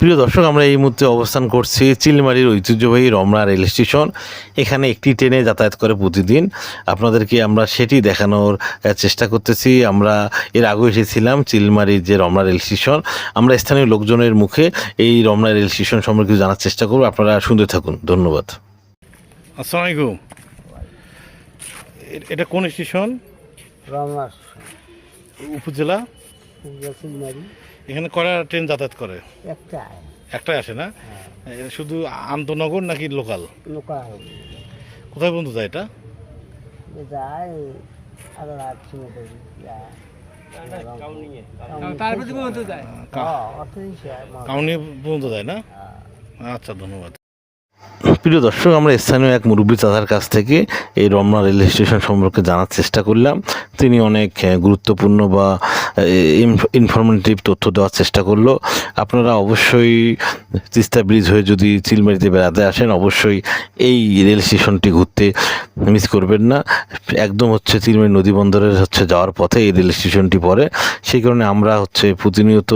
প্রিয় দর্শক আমরা এই মুহূর্তে অবস্থান করছি চিলমারির ঐতিহ্যবাহী রমনা রেল স্টেশন। এখানে একটি ট্রেনে যাতায়াত করে প্রতিদিন। আপনাদেরকে আমরা সেটি দেখানোর চেষ্টা করতেছি। আমরা এর আগেও এসেছিলাম চিলমারির যে রমনা রেল স্টেশন। আমরা স্থানীয় লোকজনের মুখে এই রমনা রেল স্টেশন সম্পর্কে জানার চেষ্টা করব। আপনারা শুনতে থাকুন। ধন্যবাদ। আসসালামু আলাইকুম। এটা কোন স্টেশন? উপজেলা চিলমারি। এখানে কয়টা ট্রেন যাতায়াত করে? একটা একটাই আসে না? শুধু আন্তনগর নাকি লোকাল লোকাল কোথায় পর্যন্ত যায় এটা? যায় কাউনি পর্যন্ত যায় না? আচ্ছা ধন্যবাদ। প্রিয় দর্শক, আমরা স্থানীয় এক মুরব্বী চাচার কাছ থেকে এই রমনা রেল স্টেশন সম্পর্কে জানার চেষ্টা করলাম। তিনি অনেক গুরুত্বপূর্ণ বা ইনফরমেটিভ তথ্য দেওয়ার চেষ্টা করল। আপনারা অবশ্যই তিস্তা ব্রিজ হয়ে যদি চিলমারিতে বেড়াতে আসেন, অবশ্যই এই রেল স্টেশনটি ঘুরতে মিস করবেন না। একদম হচ্ছে চিলমারি নদী বন্দরের হচ্ছে যাওয়ার পথে এই রেল স্টেশনটি পড়ে। সেই কারণে আমরা হচ্ছে প্রতিনিয়ত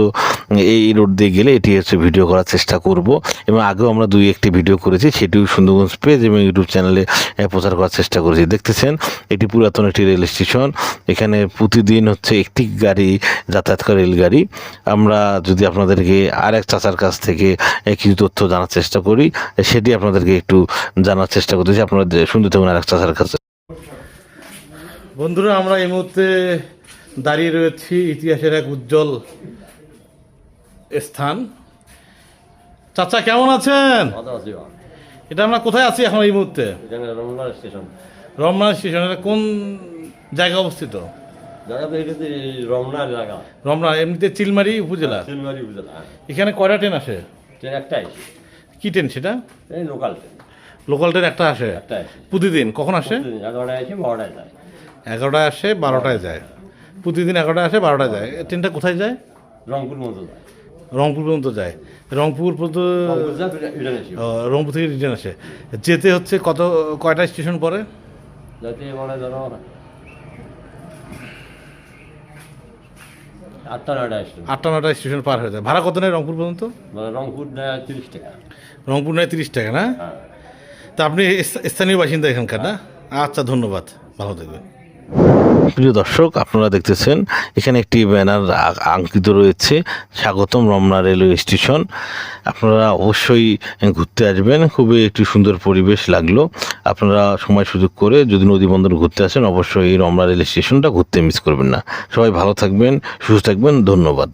এই রোড দিয়ে গেলে এটি হচ্ছে ভিডিও করার চেষ্টা করব। এবং আগেও আমরা দুই একটি ভিডিও করেছি সেটিও সুন্দরগঞ্জ পেজ এবং ইউটিউব চ্যানেলে প্রচার করার চেষ্টা করেছি। দেখতেছেন এটি পুরাতন একটি রেল স্টেশন। এখানে প্রতিদিন হচ্ছে একটি গাড়ি যাতায়াত করে রেলগাড়ি। আমরা যদি আপনাদেরকে আর এক চাচার কাছ থেকে কিছু তথ্য জানার চেষ্টা করি সেটি আপনাদেরকে একটু জানার চেষ্টা করতেছি। আপনারা শুনতে থাকুন আর এক চাচার কাছে। বন্ধুরা আমরা এই মুহূর্তে দাঁড়িয়ে রয়েছি ইতিহাসের এক উজ্জ্বল স্থান। চাচা কেমন আছেন? এটা আমরা কোথায় আছি এখন এই মুহূর্তে? স্টেশন। রমনা স্টেশন এটা কোন জায়গায় অবস্থিত? হচ্ছে জায়গা রমনা এমনিতে চিলমারি উপজেলা? শিলবাড়ি উপজেলা এখানে কয়টা ট্রেন আসে? ট্রেন একটাই। কি ট্রেন সেটা? এই লোকাল ট্রেন। লোকাল ট্রেন একটা আসে। প্রতিদিন? কখন আসে? এগারোটায় আসে বারোটায় যায়। প্রতিদিন এগারোটায় আসে বারোটায় যায়। ট্রেনটা কোথায় যায়? রংপুর মতো যায়। রংপুর পর্যন্ত যায়। রংপুর পর্যন্ত রংপুর থেকে রিটার্ন আসে। যেতে হচ্ছে কত কয়টা স্টেশন পরে আটটা নয়টা স্টেশন। পার হয়ে যায়। ভাড়া কত নেয় রংপুর পর্যন্ত? রংপুর নেয় তিরিশ টাকা। রংপুর নেয় তিরিশ টাকা না? হ্যাঁ। তা আপনি স্থানীয় বাসিন্দা এখানকার না? আচ্ছা ধন্যবাদ। ভালো থাকবেন। প্রিয় দর্শক, আপনারা দেখতেছেন, এখানে একটি ব্যানার আঙ্কিত রয়েছে, স্বাগতম রমনা রেলওয়ে স্টেশন। আপনারা অবশ্যই ঘুরতে আসবেন, খুবই একটি সুন্দর পরিবেশ লাগল। আপনারা সময় সুযোগ করে যদি নদীবন্দর ঘুরতে আসেন, অবশ্যই রমনা রেল স্টেশনটা ঘুরতে মিস করবেন না। সবাই ভালো থাকবেন, সুস্থ থাকবেন, ধন্যবাদ।